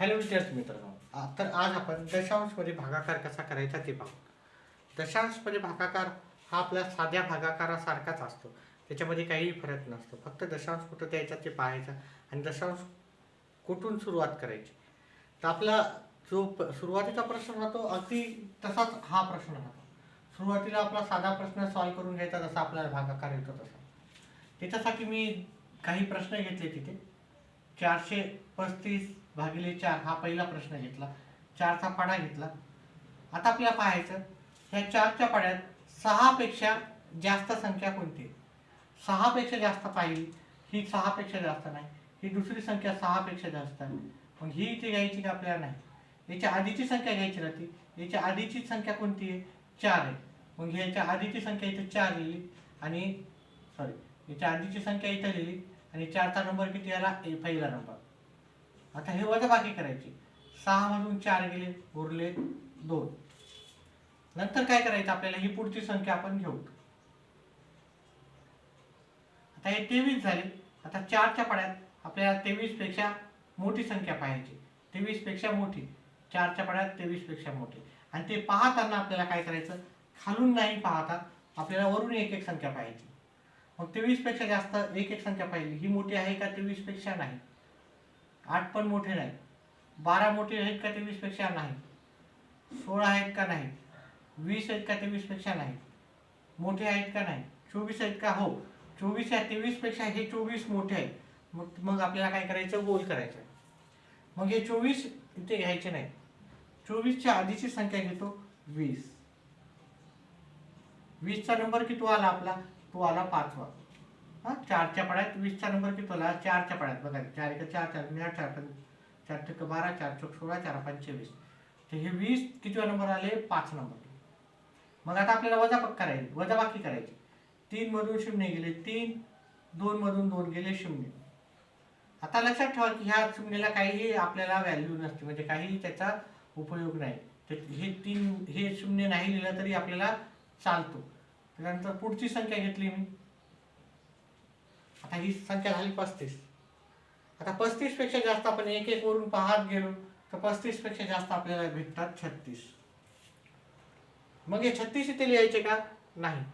Hello विद्यार्थी मित्रांनो. तर आज आपण दशांशमध्ये भागाकार कसा करायचा ते पाहू. दशांशमध्ये भागाकार हा आपल्या साध्या भागाकारासारखाच असतो. त्याच्यामध्ये काहीही फरक नसतो. फक्त दशांश कुठं द्यायचा ते पाहायचा आणि दशांश कुठून सुरुवात करायची. तर आपला जो प- सुरुवातीचा प्रश्न राहतो अगदी तसाच हा प्रश्न राहतो. सुरुवातीला आपला साधा प्रश्न सॉल्व्ह करून घ्यायचा जसा आपल्याला भागाकार येतो तसा. त्याच्यासाठी मी काही प्रश्न घेतले तिथे. चारशे पस्तीस भागिले चार हा पहिला प्रश्न घेतला. चारचा पाडा घेतला. आता आपल्याला पाहायचं ह्या चारच्या पाड्यात सहापेक्षा जास्त संख्या कोणती? आहे? सहापेक्षा जास्त पाहिली ही सहापेक्षा जास्त नाही. ही दुसरी संख्या सहापेक्षा जास्त आहे. मग ही इथे घ्यायची का आपल्याला नाही? याच्या आधीची संख्या घ्यायची राहते. याच्या आधीची संख्या कोणती आहे? चार आहे. मग ह्याच्या आधीची संख्या इथे चार लिहिली आणि सॉरी याच्या आधीची संख्या इथं लिहिली आणि चारचा नंबर किती आला? पहिला नंबर आता हे वजाबाकी करायची. सहा मधून चार गेले उरले दोन. नंतर काय करायचं? आपल्याला ही पुढची संख्या आपण घेऊ. आता हे तेवीस झाले. आता चारच्या पाड्यात आपल्याला तेवीसपेक्षा मोठी संख्या पाहायची. तेवीसपेक्षा मोठी. चारच्या पाड्यात तेवीसपेक्षा मोठी. आणि ते पाहताना आपल्याला काय करायचं? खालून नाही पाहता आपल्याला वरून एक एक संख्या पाहायची. मग तेवीसपेक्षा जास्त एक एक संख्या पाहिली. ही मोठी आहे का? तेवीसपेक्षा नाही. आठ पण मोठे नाही बारा मोठे आहेत का ते वीसपेक्षा नाही. सोळा आहेत का नाही. वीस आहेत का ते वीसपेक्षा नाही. मोठे आहेत का नाही. चोवीस आहेत का? हो. चोवीस या तेवीसपेक्षा हे चोवीस मोठे आहेत. मग मग आपल्याला काय करायचं? गोल करायचं. मग हे चोवीस इथे घ्यायचे नाही. चोवीसच्या आधीची संख्या घेतो. वीस. वीसचा नंबर किती आला आपला? तो आला पाचवा. हा चारच्या पाड्यात वीसचा नंबर किती आला चारच्या पाड्यात बघा चार एक चार चार मी चार पण चार टक्के बारा चार चौक सोळा चार पंचवीस. तर हे वीस किती नंबर आले? पाच नंबर. मग आता आपल्याला वजाबाक करायची वजाबाकी करायची. तीन मधून शून्य गेले तीन दोन मधून दोन गेले शून्य. आता लक्षात ठेवा की ह्या शून्याला काहीही आपल्याला व्हॅल्यू नसते म्हणजे काहीही त्याचा उपयोग नाही. तर हे तीन हे शून्य नाही लिहिलं तरी आपल्याला चालतो. त्यानंतर पुढची संख्या घेतली मी. आता ही संख्या झाली पस्तीस. आता पस्तीसपेक्षा जास्त आपण एक एक वरून पाहत गेलो तर पस्तीसपेक्षा जास्त आपल्याला भेटतात छत्तीस. मग हे छत्तीस इथे लिहायचे का? नाही.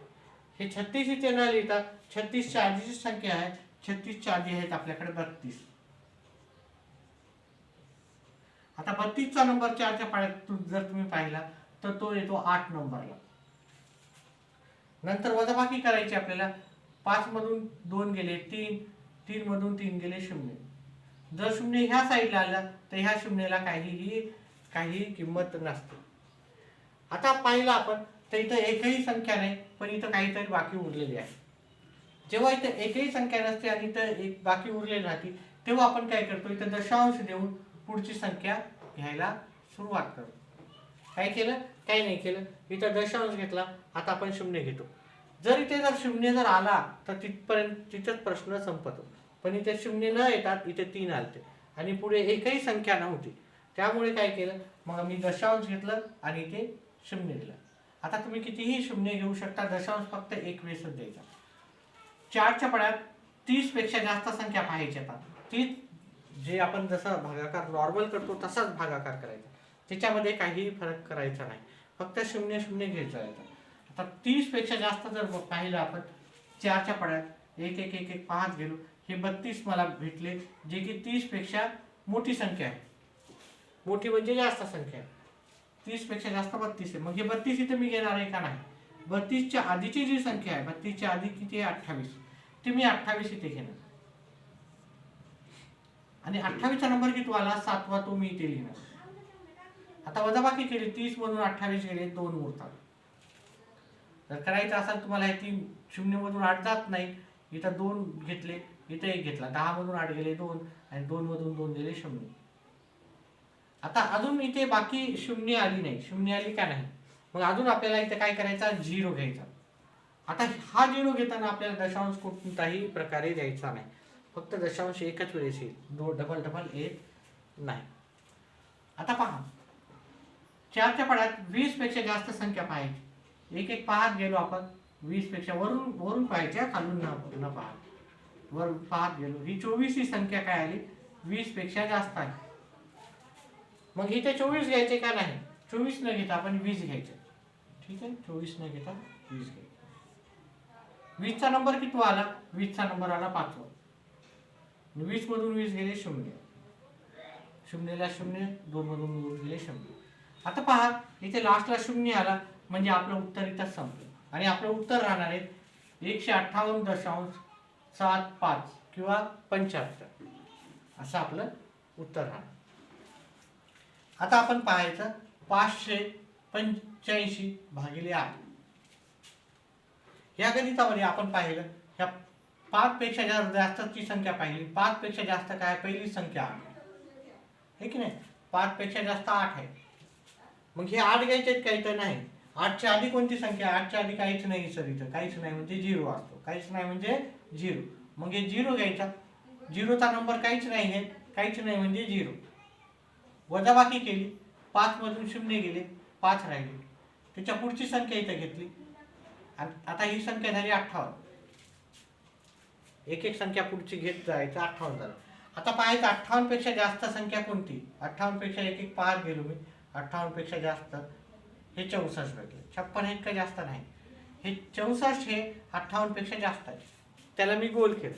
हे छत्तीस इथे न लिहिता छत्तीसच्या आधीची संख्या आहे छत्तीसच्या आधी आहेत आपल्याकडे बत्तीस. आता बत्तीसचा नंबर चारच्या पाड्यात जर तुम्ही पाहिला तर तो येतो आठ नंबरला नंतर वजाबाकी करायची आपल्याला पाच मधून दोन गेले तीन तीन मधून तीन गेले शून्य. जर शून्य ह्या साईडला आलं तर ह्या शून्याला काहीही काही किंमत नसते. आता पाहिलं आपण तर इथं एकही संख्या नाही पण इथं काहीतरी बाकी उरलेली आहे. जेव्हा इथं एकही संख्या नसते आणि इथं एक बाकी उरलेली राहते तेव्हा आपण काय करतो इथं दशांश देऊन पुढची संख्या घ्यायला सुरुवात करतो. काय केलं? काही नाही केलं? इथं दशांश घेतला आता आपण शून्य घेतो. जर इथे जर शून्य जर आला तर तिथपर्यंत तिथंच प्रश्न संपतो. पण इथे शून्य न येतात इथे तीन आलते. आणि पुढे एकही संख्या नव्हती. त्यामुळे काय केलं? मग मी दशांश घेतलं आणि इथे शून्य दिलं. आता तुम्ही कितीही शून्य घेऊ शकता दशांश फक्त एक वेळेसच द्यायचा. चारच्या पड्यात तीसपेक्षा जास्त संख्या पाहायच्या आता. तीस जे आपण जसं भागाकार नॉर्मल करतो तसाच भागाकार करायचा. त्याच्यामध्ये काहीही फरक करायचा नाही. फक्त शून्य शून्य घ्यायचं तर तीसपेक्षा जास्त जर पाहिलं आपण चारच्या पड्यात एक एक एक एक पाहत गेलो हे बत्तीस मला भेटले जे की तीसपेक्षा मोठी संख्या आहे. मोठी म्हणजे जास्त संख्या आहे. तीसपेक्षा जास्त बत्तीस आहे. मग हे बत्तीस इथे मी घेणार आहे का नाही? बत्तीसच्या आधीची जी संख्या आहे बत्तीसच्या आधी किती आहे? अठ्ठावीस. ते मी अठ्ठावीस इथे घेणार. आणि अठ्ठावीसचा नंबर किती आला? सातवा तो मी इथे लिहिणार. आता वजाबाकी केली तीस मधून अठ्ठावीस गेले दोन उरतात. जर करायचं असेल तुम्हाला हे तीन आठ जात नाही इथं दोन घेतले इथं एक घेतला दहा मधून आठ गेले दोन आणि दोन मधून दोन गेले शून्य. आता अजून इथे बाकी शून्य आली नाही. शून्य आली का नाही? मग अजून आपल्याला इथे काय करायचा? झिरो घ्यायचा. आता हा झिरो घेताना आपल्याला दशांश कोणताही प्रकारे द्यायचा नाही. फक्त दशांश एकच वेळेस येईल. दो डबल डबल येत नाही. आता पहा. चारच्या पाड्यात वीसपेक्षा जास्त संख्या पाहायची. एक एक पाहत गेलो आपण. वीसपेक्षा वरून वरून पाहायच्या खालून न न पाहत. वर पाहत गेलो. ही चोवीस ही संख्या काय आली? वीसपेक्षा जास्त आहे. मग इथे चोवीस घ्यायचे का नाही? चोवीस न घेता आपण वीस घ्यायचे. ठीक आहे? चोवीस न घेता वीस घ्यायचे. वीसचा नंबर किती आला? वीसचा नंबर आला पाचवा. वीस मधून वीस गेले शून्य. शून्यला शून्य दोन मधून दोन गेले शून्य. आता पहा इथे लास्टला शून्य आला. म्हणजे आपलं उत्तर इथं संपलं. आणि आपलं उत्तर राहणार आहे एकशे अठ्ठावन्न दशांश सात पाच किंवा पंच्याहत्तर. असं आपलं उत्तर राहणार. आता आपण पाहायचं पाचशे पंच्याऐंशी भागिले आठ. या गणितामध्ये आपण पाहिलं ह्या पाचपेक्षा जास्त जास्तची संख्या पाहिली. पाचपेक्षा जास्त काय? पहिली संख्या आठ. आहे की नाही? पाचपेक्षा जास्त आठ आहे. मग हे आठ घ्यायचे काही तर नाही. आठच्या आधी कोणती संख्या? आठच्या आधी काहीच नाही सर इथं. काहीच नाही म्हणजे झिरो असतो. काहीच नाही म्हणजे झिरो. मग हे झिरो घ्यायचा. झिरोचा नंबर काहीच नाही आहे काहीच नाही म्हणजे झिरो. वजाबाकी केली. पाचमधून शून्य गेले. पाच राहिले. त्याच्या पुढची संख्या इथं घेतली. आणि आता ही संख्या झाली अठ्ठावन्न. एक एक संख्या पुढची घेत जायचं अठ्ठावन्न झालं. आता पाहायचं अठ्ठावन्नपेक्षा जास्त संख्या कोणती? अठ्ठावन्नपेक्षा एक एक पाहत गेलो मी. अठ्ठावन्नपेक्षा जास्त. हे चौसष्ट भेटले छप्पन हे इतकं जास्त नाही. हे चौसष्ट हे अठ्ठावन्नपेक्षा जास्त आहे. त्याला मी गोल केलं.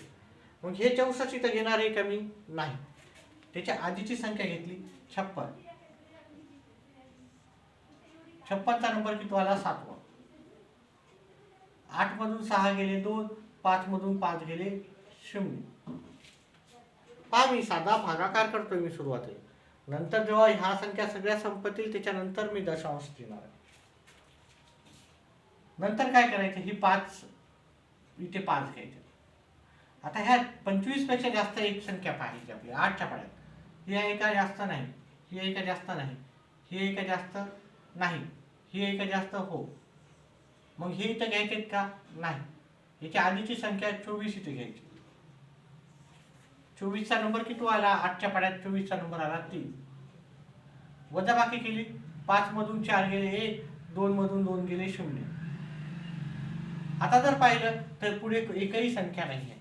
मग हे चौसष्ट इथं घेणार आहे का मी? नाही. त्याच्या आधीची संख्या घेतली छप्पन. छप्पनचा नंबर किती आला? सातवा. आठ मधून सहा गेले दोन पाच मधून पाच गेले शून्य. पहा मी साधा भागाकार करतोय मी सुरुवातीला. नंतर जेव्हा ह्या संख्या सगळ्या संपतील त्याच्यानंतर मी दशांश देणार आहे. नंतर काय करायचं? ही पाच इथे पाच घ्यायचे. आता ह्या पंचवीसपेक्षा जास्त एक संख्या पाहिजे आपली आठच्या पाड्यात. ही एका जास्त नाही? ही एका जास्त नाही? ही एका जास्त नाही? ही एका जास्त हो? मग हे इथं घ्यायचे का? नाही. याच्या आधीची संख्या चोवीस इथे घ्यायची. चोवीसचा नंबर किती आला? आठच्या पाड्यात चोवीसचा नंबर आला. तीन. वजाबाकी केली. पाच मधून चार गेले. एक. दोन मधून दोन गेले. शून्य. आता जर पाहिलं तर पुढे एकही संख्या नाही आहे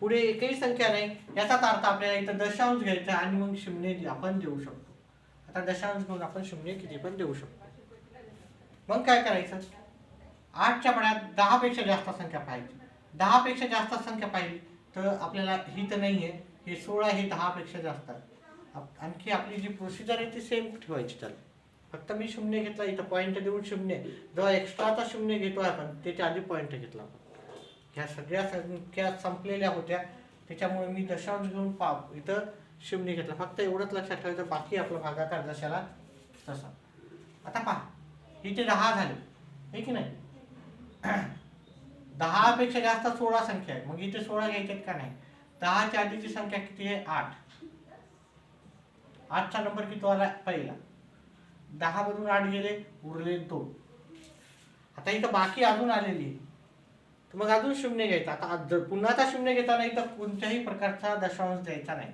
पुढे एकही संख्या नाही. याचाच अर्थ आपल्याला इथं दशांश घ्यायचा आणि मग शून्य आपण देऊ शकतो. आता दशांश घेऊन आपण शून्य किती पण देऊ शकतो. मग काय करायचं? आठच्या पाड्यात दहापेक्षा जास्त संख्या पाहिजे दहापेक्षा जास्त संख्या पाहिली. तर आपल्याला ही तर नाही आहे हे सोळा हे दहापेक्षा जास्त आहे. आणखी आपली जी प्रोसिजर आहे ती सेम ठेवायची त्याला. फक्त मी शून्य घेतला इथं पॉईंट देऊन शून्य. जेव्हा एक्स्ट्राचा शून्य घेतो आपण त्याच्या आधी पॉईंट घेतला आपण. ह्या सगळ्या संख्या संपलेल्या होत्या. त्याच्यामुळे मी दशांश घेऊन पा इथं शून्य घेतला. फक्त एवढंच लक्षात ठेवायचं बाकी आपला भागाकार जशाला तसा. आता पहा इथे दहा झाले. हे की नाही? दहा पेक्षा जास्त सोळा संख्या आहे मग इथे सोळा घ्यायच्यात का नाही? दहाच्या आधीची संख्या किती आहे? आठ. आठचा नंबर किती आला? पहिला. दहा मधून आठ गेले उरले दोन. आता इथं बाकी अजून आलेली आहे. तर मग अजून शून्य घ्यायचा. आता जर पुन्हा आता शून्य घेताना इथं कोणत्याही प्रकारचा दशांश द्यायचा नाही.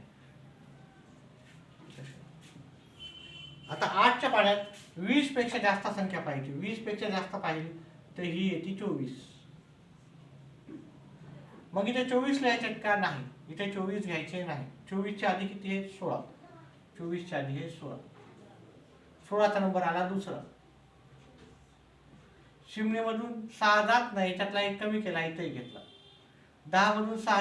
आता आठच्या पाड्यात वीसपेक्षा जास्त संख्या पाहिजे. वीसपेक्षा जास्त पाहिजे तर ही येते चोवीस. मग इथे चोवीस लिहायचे का नाही? इथे चोवीस घ्यायचे नाही. चोवीसच्या आधी किती आहे? सोळा. चोवीसच्या आधी हे सोळा. सोळाचा नंबर आला दुसरा. शिमनेमधून सहा जात नाही. त्यातला एक कमी केला इथे घेतला. दहामधून सहा